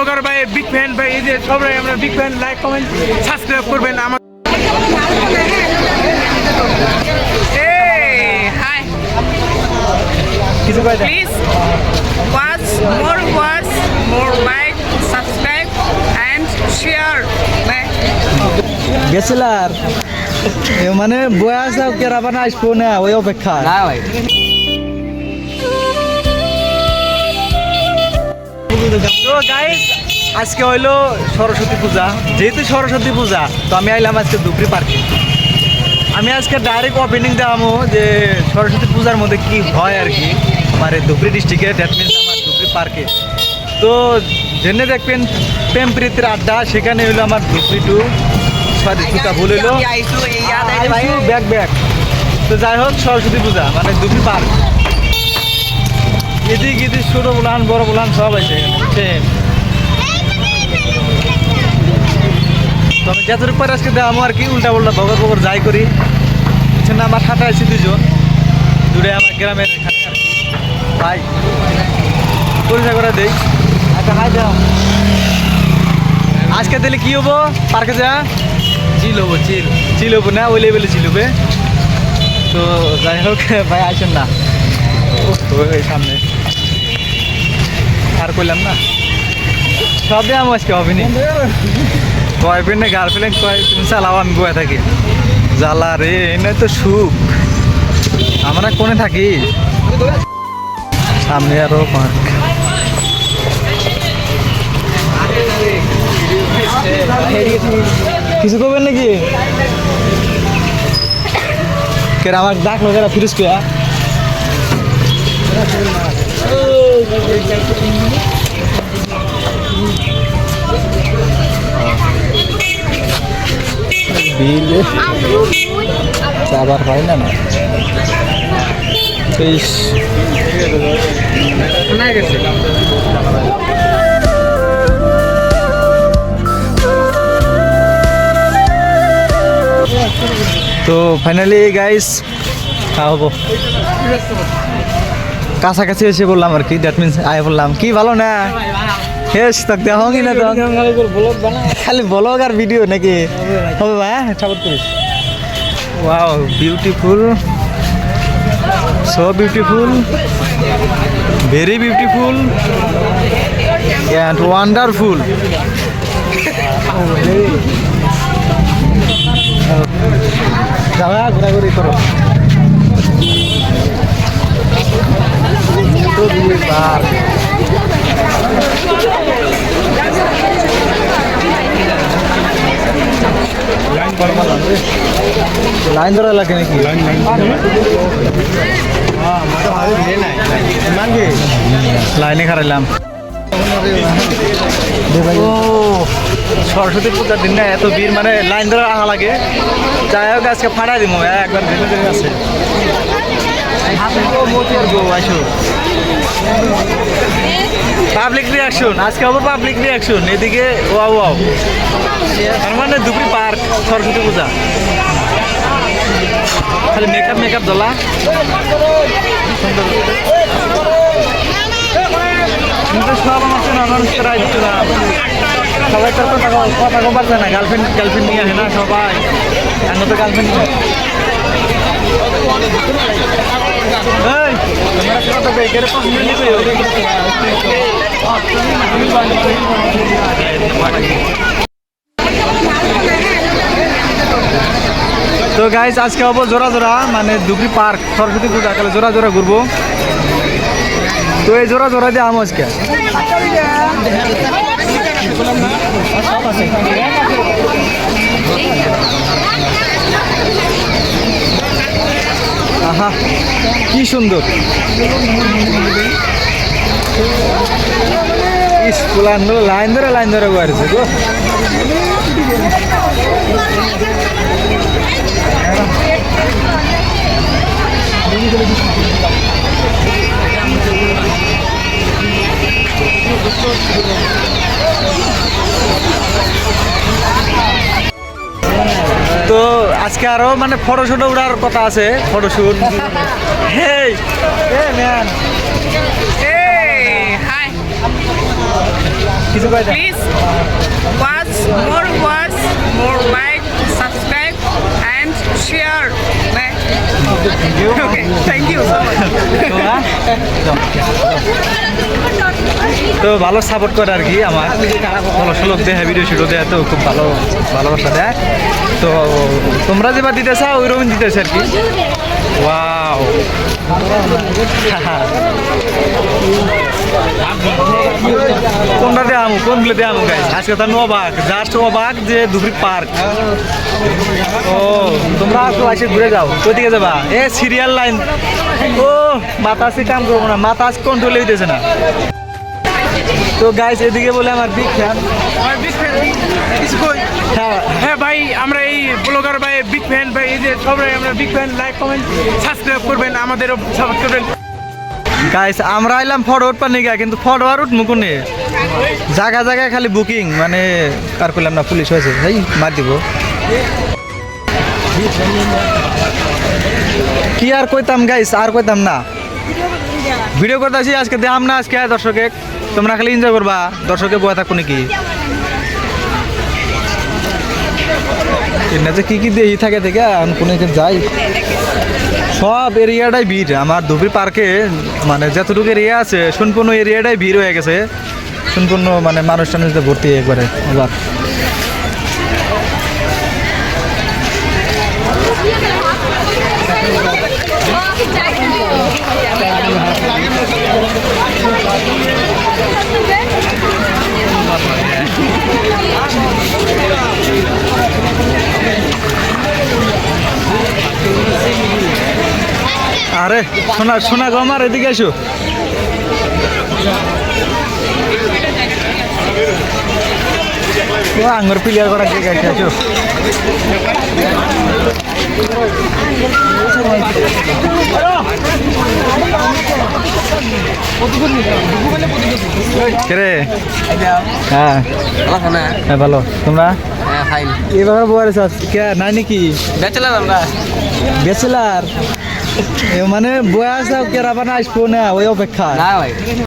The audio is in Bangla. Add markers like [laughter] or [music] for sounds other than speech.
ব্লগার ভাই বিগ ফ্যান ভাই এই যে সবাই আমরা big fan like comment subscribe করবেন আমার Please watch more watch, more like, subscribe, and share. গেছিলার? মানে বয়স কেরাবানা আসব না ওই অপেক্ষা তো আজকে হইল সরস্বতী পূজা। যেহেতু সরস্বতী পূজা তো আমি আইলাম আজকে দুপুরি পার্কে। আমি আজকে ডাইরেক্ট ওপেনিং দেওয়ামো যে সরস্বতী পূজার মধ্যে কি হয় আর কি আমার ধুবড়ি ডিস্ট্রিক্টে দ্যাট মিনস আমার ধুবড়ি পার্কে। তো জেনে দেখবেন প্রেম প্রীতির আড্ডা সেখানে হইল আমার ধুবড়ি টু সরি সুতা ভুল হইল। ব্যাক ব্যাক তো যাই হোক সরস্বতী পূজা মানে দুপুরি পার্ক। এদিক এদিক ছোট বুলান বড় বুলান সব আছে সেম তবে যতটুকু পারে আজকে দেওয়া আর কি উল্টা উল্টা বগর বগর যাই করি। এখানে আমার সাথে আছে দুজন। দূরে আমার গ্রামের এখানে ভাই, পরিচয় করে দেই। আচ্ছা হাই দাও আজকে তাহলে কি হব? পার্কে যা। চিল হব, চিল। চিল হব না, ওই লেভেলে চিল হবে। তো যাই হোক, ভাই আসেন না। ও এই সামনে। আর কইলাম না। সব দিয়ে আমি আজকে হবে নি। বয়ফ্রেন্ড গার্লফ্রেন্ড কয়, তুমি চালাও আমি বয়ে থাকি। জ্বালা রে, এনে তো সুখ। আমরা কোনে থাকি? সামনে আরও পার্ক কিছু করবেন নাকি? আমার ডাকলো, কেরা বিল আবার হয় না না। তেইশ তো ফাইনালি গাইস হব কাছাকাছি এসে বললাম আর কি দ্যাট মিনস আয় বললাম। কি ভালো না? হেস তাক দেখো কি না তো খালি ব্লগ আর ভিডিও নাকি? হবে ভাই ঠাকুর করিস wow beautiful so beautiful very beautiful and wonderful যাওয়া ঘোরাঘুরি করো। পার্ক লাইন ধরা লাগে নাকি? লাইনে খারাইলাম সরস্বতী পূজার দিন এত ভিড় মানে লাইন ধরে আহা লাগে। যাই হোক, আজকে ফাটাই দিব একবার আছে। পাবলিক রিয়াকশন আজকে আবার পাবলিক রিয়াকশন এদিকে, ওয়াও ওয়াও। তার মানে দুপুরি পার্ক, সরস্বতী পূজা। খালি মেকআপ মেকআপ দলা কিন্তু সব আমার করাই দিচ্ছিলাম সবাই তো কও- কথা না। গার্লফ্রেন্ড গার্লফ্রেন্ড নিয়ে আসে না সবাই। আমি তো গার্লফ্রেন্ড এই, তো গাইজ আজকে হব জোড়া জোড়া মানে দুবরি পার্ক, সরস্বতী পূজা কালে জোড়া জোড়া ঘুরবো। তো এই জোড়া জোড়া দিয়ে আম আজকে। আহা, কি সুন্দর। স্কুল লাইন ধরে লাইন ধরে বাড়ছে গো। তো আজকে আরও মানে ফটোশুট উড়ার কথা আছে ফটোশুট। কিছু কয়েক প্লিজ ওয়াচ so much. তো ভালো সাপোর্ট করে আর কি আমার। ভালো সুলভ দেয় ভিডিও শুরু দেয়, তো খুব ভালো ভালোবাসা দেয়। তো তোমরা যেবার দিতে চাও ওই রকম দিতেছে আর কি। ওয়াও [laughs] কোনটা দেয় আমু কোনগুলো দেয় আমু গাইস আজকে তো আমি অবাক জাস্ট অবাক যে দুপুরি পার্ক ও তোমরা একটু আসে ঘুরে যাও। কোথেকে যাবা? এ সিরিয়াল লাইন ও আসে কাম করব না আজ কন্ট্রোলে হইতেছে না। তো গাইস এদিকে বলে আমার বিগ ফ্যান হ্যাঁ। ভাই আমরা এই ব্লগার ভাই বিগ ফ্যান ভাই এই যে সবাই আমরা big fan like comment subscribe করবেন আমাদেরও সাপোর্ট করবেন। গাইস আমরা আইলাম ফরওয়ার্ড পার নিগা, কিন্তু ফরওয়ার্ড মুকুনে জায়গা জায়গায় খালি বুকিং মানে কার করলাম না পুলিশ হয়েছে। এই মার দিব। কি আর কইতাম গাইস আর কইতাম না। ভিডিও করতেছি আজকে, দেখাম না আজকে, দর্শকে। তোমরা খালি এনজয় করবা, দর্শকে বয়ে থাকো নাকি? যে কি কি দেই থাকে থেকে, আমি কোনো যাই। সব এরিয়াটাই ভিড়। আমার ধুবড়ি পার্কে মানে যতটুকু এরিয়া আছে, সম্পূর্ণ এরিয়াটাই ভিড় হয়ে গেছে। সম্পূর্ণ মানে মানুষ টানুষদের ভর্তি একবারে এবার। আরে সোনা সোনা গো আমার এদিকে আসো ও আঙ্গুর প্লেয়ার করা কে গেছে আসো রে? হ্যাঁ। হ্যাঁ ভালো। তোমরা? এবার বয়স কে নাই নাকি ব্যাচেলার আমরা। মানে বয়স কেরাবানা আসব না ওই অপেক্ষা না ভাই।